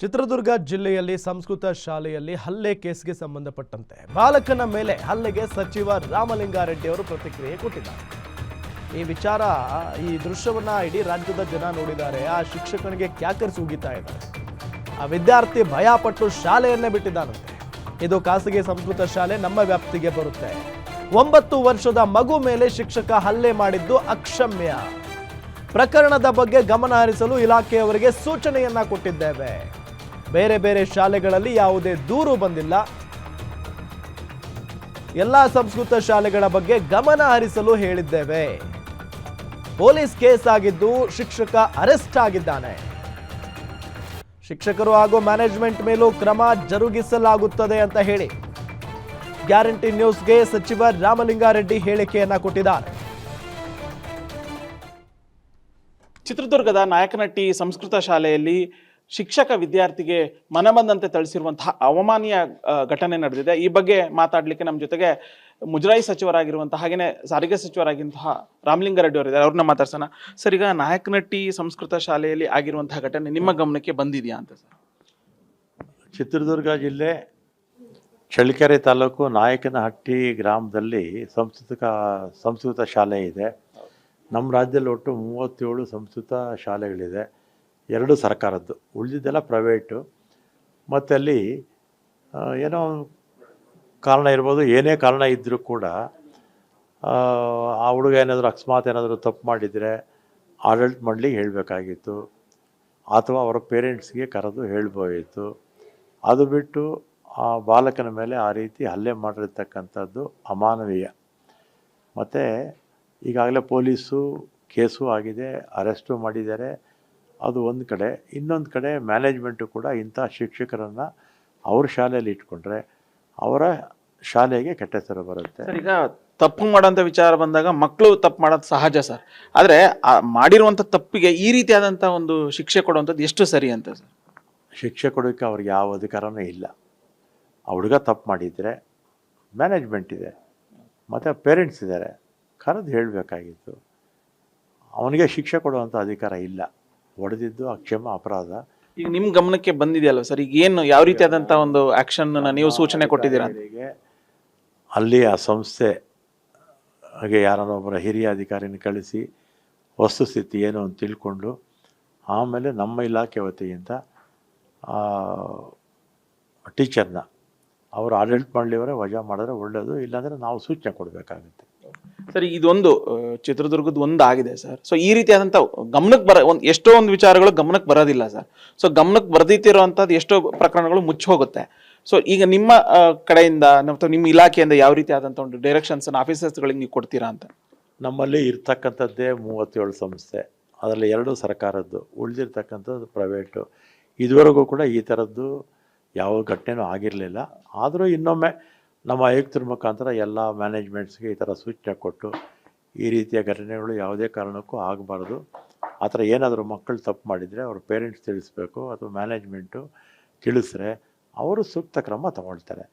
ಚಿತ್ರದುರ್ಗ ಜಿಲ್ಲೆಯಲ್ಲಿ ಸಂಸ್ಕೃತ ಶಾಲೆಯಲ್ಲಿ ಹಲ್ಲೆ ಕೇಸ್ಗೆ ಸಂಬಂಧಪಟ್ಟಂತೆ ಬಾಲಕನ ಮೇಲೆ ಹಲ್ಲೆಗೆ ಸಚಿವ ರಾಮಲಿಂಗಾರೆಡ್ಡಿ ಅವರು ಪ್ರತಿಕ್ರಿಯೆ ಕೊಟ್ಟಿದ್ದಾರೆ. ಈ ವಿಚಾರ, ಈ ದೃಶ್ಯವನ್ನ ಇಡೀ ರಾಜ್ಯದ ಜನ ನೋಡಿದ್ದಾರೆ. ಆ ಶಿಕ್ಷಕನಿಗೆ ಕ್ಯಾಕರ್ಸ್ ಉಗಿತಾ ಇದ್ದಾರೆ. ಆ ವಿದ್ಯಾರ್ಥಿ ಭಯಪಟ್ಟು ಶಾಲೆಯನ್ನೇ ಬಿಟ್ಟಿದ್ದಾನಂತೆ. ಇದು ಖಾಸಗಿ ಸಂಸ್ಕೃತ ಶಾಲೆ, ನಮ್ಮ ವ್ಯಾಪ್ತಿಗೆ ಬರುತ್ತೆ. ಒಂಬತ್ತು ವರ್ಷದ ಮಗು ಮೇಲೆ ಶಿಕ್ಷಕ ಹಲ್ಲೆ ಮಾಡಿದ್ದು ಅಕ್ಷಮ್ಯ. ಪ್ರಕರಣದ ಬಗ್ಗೆ ಗಮನ ಹರಿಸಲು ಇಲಾಖೆಯವರಿಗೆ ಸೂಚನೆಯನ್ನ ಕೊಟ್ಟಿದ್ದೇವೆ. ಬೇರೆ ಬೇರೆ ಶಾಲೆಗಳಲ್ಲಿ ಯಾವುದೇ ದೂರು ಬಂದಿಲ್ಲ. ಎಲ್ಲ ಸಂಸ್ಕೃತ ಶಾಲೆಗಳ ಬಗ್ಗೆ ಗಮನ ಹರಿಸಲು ಹೇಳಿದ್ದೇವೆ. ಪೊಲೀಸ್ ಕೇಸ್ ಆಗಿದ್ದು ಶಿಕ್ಷಕ ಅರೆಸ್ಟ್ ಆಗಿದ್ದಾನೆ. ಶಿಕ್ಷಕರು ಹಾಗೂ ಮ್ಯಾನೇಜ್ಮೆಂಟ್ ಮೇಲೂ ಕ್ರಮ ಜರುಗಿಸಲಾಗುತ್ತದೆ ಅಂತ ಹೇಳಿ. ಗ್ಯಾರಂಟಿ ನ್ಯೂಸ್ಗೆ ಸಚಿವ ರಾಮಲಿಂಗಾರೆಡ್ಡಿ ಹೇಳಿಕೆಯನ್ನ ಕೊಟ್ಟಿದ್ದಾರೆ. ಚಿತ್ರದುರ್ಗದ ನಾಯಕನಟ್ಟಿ ಸಂಸ್ಕೃತ ಶಾಲೆಯಲ್ಲಿ ಶಿಕ್ಷಕ ವಿದ್ಯಾರ್ಥಿಗೆ ಮನಬಂದಂತೆ ಥಳಿಸಿರುವಂತಹ ಅವಮಾನಿಯ ಘಟನೆ ನಡೆದಿದೆ. ಈ ಬಗ್ಗೆ ಮಾತಾಡಲಿಕ್ಕೆ ನಮ್ಮ ಜೊತೆಗೆ ಮುಜರಾಯಿ ಸಚಿವರಾಗಿರುವಂತಹ ಹಾಗೆಯೇ ಸಾರಿಗೆ ಸಚಿವರಾಗಿರುವಂತಹ ರಾಮಲಿಂಗಾರೆಡ್ಡಿ ಅವರಿದ್ದಾರೆ ಅವ್ರನ್ನ ಮಾತಾಡ್ಸೋಣ. ಸರ್ ಈಗ ನಾಯಕನಟ್ಟಿ ಸಂಸ್ಕೃತ ಶಾಲೆಯಲ್ಲಿ ಆಗಿರುವಂತಹ ಘಟನೆ ನಿಮ್ಮ ಗಮನಕ್ಕೆ ಬಂದಿದೆಯಾ ಅಂತ ಸರ್? ಚಿತ್ರದುರ್ಗ ಜಿಲ್ಲೆ ಚಳ್ಳಕೆರೆ ತಾಲೂಕು ನಾಯಕನಹಟ್ಟಿ ಗ್ರಾಮದಲ್ಲಿ ಸಂಸ್ಕೃತ ಸಂಸ್ಕೃತ ಶಾಲೆ ಇದೆ. ನಮ್ಮ ರಾಜ್ಯದಲ್ಲಿ ಒಟ್ಟು ಮೂವತ್ತೇಳು ಸಂಸ್ಕೃತ ಶಾಲೆಗಳಿದೆ. ಎರಡು ಸರ್ಕಾರದ್ದು. ಉಳಿದಿದ್ದೆಲ್ಲ ಪ್ರೈವೇಟು. ಮತ್ತು ಅಲ್ಲಿ ಏನೋ ಕಾರಣ ಇರ್ಬೋದು ಏನೇ ಕಾರಣ ಇದ್ದರೂ ಕೂಡ ಆ, ಹುಡುಗ ಏನಾದರೂ ಅಕಸ್ಮಾತ್ ಏನಾದರೂ ತಪ್ಪು ಮಾಡಿದರೆ ಆಡಳಿತ ಮಂಡಳಿಗೆ ಹೇಳಬೇಕಾಗಿತ್ತು. ಅಥವಾ ಅವರ ಪೇರೆಂಟ್ಸ್ಗೆ ಕರೆದು ಹೇಳ್ಬೋದಿತ್ತು ಅದು ಬಿಟ್ಟು ಆ ಬಾಲಕನ ಮೇಲೆ ಆ ರೀತಿ ಹಲ್ಲೆ ಮಾಡಿರ್ತಕ್ಕಂಥದ್ದು ಅಮಾನವೀಯ. ಮತ್ತು ಈಗಾಗಲೇ ಪೊಲೀಸು ಕೇಸು ಆಗಿದೆ ಅರೆಸ್ಟು ಮಾಡಿದ್ದಾರೆ. ಅದು ಒಂದು ಕಡೆ. ಇನ್ನೊಂದು ಕಡೆ ಮ್ಯಾನೇಜ್ಮೆಂಟು ಕೂಡ ಇಂಥ ಶಿಕ್ಷಕರನ್ನು ಅವ್ರ ಶಾಲೆಯಲ್ಲಿ ಇಟ್ಕೊಂಡ್ರೆ ಅವರ ಶಾಲೆಗೆ ಕೆಟ್ಟ ಹೆಸರು ಬರುತ್ತೆ. ಸರ್ ಈಗ ತಪ್ಪು ಮಾಡೋಂಥ ವಿಚಾರ ಬಂದಾಗ ಮಕ್ಕಳು ತಪ್ಪು ಮಾಡೋದು ಸಹಜ ಸರ್. ಆದರೆ ಆ ಮಾಡಿರುವಂಥ ತಪ್ಪಿಗೆ ಈ ರೀತಿಯಾದಂಥ ಒಂದು ಶಿಕ್ಷೆ ಕೊಡುವಂಥದ್ದು ಎಷ್ಟು ಸರಿ ಅಂತ ಸರ್? ಶಿಕ್ಷೆ ಕೊಡೋಕ್ಕೆ ಅವ್ರಿಗೆ ಯಾವ ಅಧಿಕಾರನೂ ಇಲ್ಲ. ಆ ಹುಡುಗ ತಪ್ಪು ಮಾಡಿದರೆ ಮ್ಯಾನೇಜ್ಮೆಂಟ್ ಇದೆ. ಮತ್ತು ಪೇರೆಂಟ್ಸ್ ಇದ್ದಾರೆ ಕರೆದು ಹೇಳಬೇಕಾಗಿತ್ತು. ಅವನಿಗೆ ಶಿಕ್ಷೆ ಕೊಡುವಂಥ ಅಧಿಕಾರ ಇಲ್ಲ. ಹೊಡೆದಿದ್ದು ಅಕ್ಷಮ ಅಪರಾಧ. ಈಗ ನಿಮ್ಮ ಗಮನಕ್ಕೆ ಬಂದಿದೆಯಲ್ಲ ಸರ್? ಈಗ ಏನು ಯಾವ ರೀತಿಯಾದಂಥ ಒಂದು ಆಕ್ಷನ್ ನೀವು ಸೂಚನೆ ಕೊಟ್ಟಿದ್ದೀರಾ? ಅಲ್ಲಿ ಆ ಸಂಸ್ಥೆ ಹಾಗೆ ಯಾರನ್ನೊಬ್ಬರ ಹಿರಿಯ ಅಧಿಕಾರಿನ ಕಳಿಸಿ ವಸ್ತುಸ್ಥಿತಿ ಏನು ಅಂತ ತಿಳ್ಕೊಂಡು ಆಮೇಲೆ ನಮ್ಮ ಇಲಾಖೆ ವತಿಯಿಂದ ಟೀಚರ್ನ ಅವರು ಆಡಳಿತ ಮಾಡಲಿವರೆ ವಜಾ ಮಾಡಿದ್ರೆ ಒಳ್ಳೆಯದು ಇಲ್ಲಾಂದರೆ ನಾವು ಸೂಚನೆ ಕೊಡಬೇಕಾಗುತ್ತೆ. ಸರ್, ಇದೊಂದು ಚಿತ್ರದುರ್ಗದ ಒಂದು ಆಗಿದೆ ಸರ್. ಸೊ ಈ ರೀತಿಯಾದಂಥ ಗಮನಕ್ಕೆ ಬರ, ಒಂದು ಎಷ್ಟೋ ಒಂದು ವಿಚಾರಗಳು ಗಮನಕ್ಕೆ ಬರೋದಿಲ್ಲ ಸರ್. ಸೊ ಗಮನಕ್ಕೆ ಬರ್ದಿತ್ತಿರುವಂಥದ್ದು ಎಷ್ಟೋ ಪ್ರಕರಣಗಳು ಮುಚ್ಚಿ ಹೋಗುತ್ತೆ ಸೊ ಈಗ ನಿಮ್ಮ ಕಡೆಯಿಂದ ಅಥವಾ ನಿಮ್ಮ ಇಲಾಖೆಯಿಂದ ಯಾವ ರೀತಿ ಆದಂಥ ಒಂದು ಡೈರೆಕ್ಷನ್ಸ್ ಆಫೀಸರ್ಸ್ಗಳಿಗೆ ನೀವು ಕೊಡ್ತೀರಾ ಅಂತ? ನಮ್ಮಲ್ಲಿ ಇರ್ತಕ್ಕಂಥದ್ದೇ ಮೂವತ್ತೇಳು ಸಂಸ್ಥೆ. ಅದರಲ್ಲಿ ಎರಡು ಸರ್ಕಾರದ್ದು, ಉಳಿದಿರ್ತಕ್ಕಂಥದ್ದು ಪ್ರೈವೇಟು ಇದುವರೆಗೂ ಕೂಡ ಈ ಥರದ್ದು ಯಾವ ಘಟನೆನೂ ಆಗಿರಲಿಲ್ಲ. ಆದರೂ ಇನ್ನೊಮ್ಮೆ ನಮ್ಮ ಆಯುಕ್ತರ ಮುಖಾಂತರ ಎಲ್ಲ ಮ್ಯಾನೇಜ್ಮೆಂಟ್ಸ್ಗೆ ಈ ಥರ ಸೂಚನೆ ಕೊಟ್ಟು ಈ ರೀತಿಯ ಘಟನೆಗಳು ಯಾವುದೇ ಕಾರಣಕ್ಕೂ ಆಗಬಾರ್ದು. ಆ ಥರ ಏನಾದರೂ ಮಕ್ಕಳು ತಪ್ಪು ಮಾಡಿದರೆ ಅವ್ರ ಪೇರೆಂಟ್ಸ್ ತಿಳಿಸ್ಬೇಕು ಅಥವಾ ಮ್ಯಾನೇಜ್ಮೆಂಟು ತಿಳಿಸ್ರೆ ಅವರು ಸೂಕ್ತ ಕ್ರಮ ತಗೊಳ್ತಾರೆ.